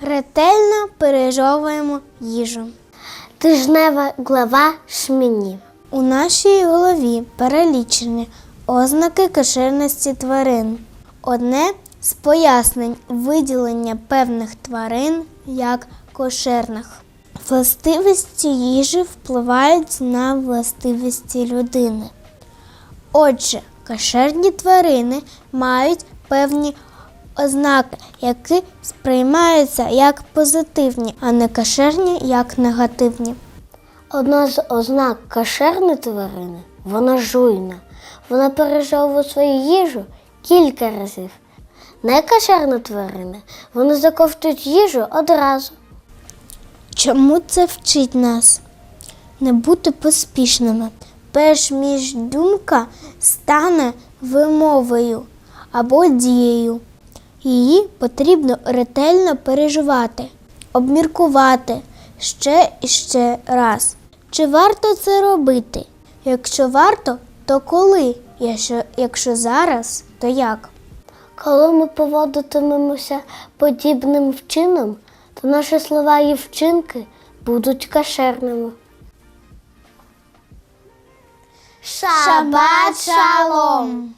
Ретельно пережовуємо їжу. Тижнева глава шміні. У нашій голові перелічені ознаки кошерності тварин. Одне з пояснень виділення певних тварин як кошерних. Властивості їжі впливають на властивості людини. Отже, кошерні тварини мають певні ознаки, які сприймаються як позитивні, а не кошерні як негативні. Одна з ознак кошерної тварини вона жуйна. Вона пережовує свою їжу кілька разів. Некошерні тварини вони заковтують їжу одразу. Чому це вчить нас? Не бути поспішними, перш ніж думка стане вимовою або дією. Її потрібно ретельно переживати, обміркувати ще і ще раз. Чи варто це робити? Якщо варто, то коли? Якщо, якщо зараз, то як? Коли ми поводитимемося подібним вчином, то наші слова і вчинки будуть кошерними. Шабат шалом!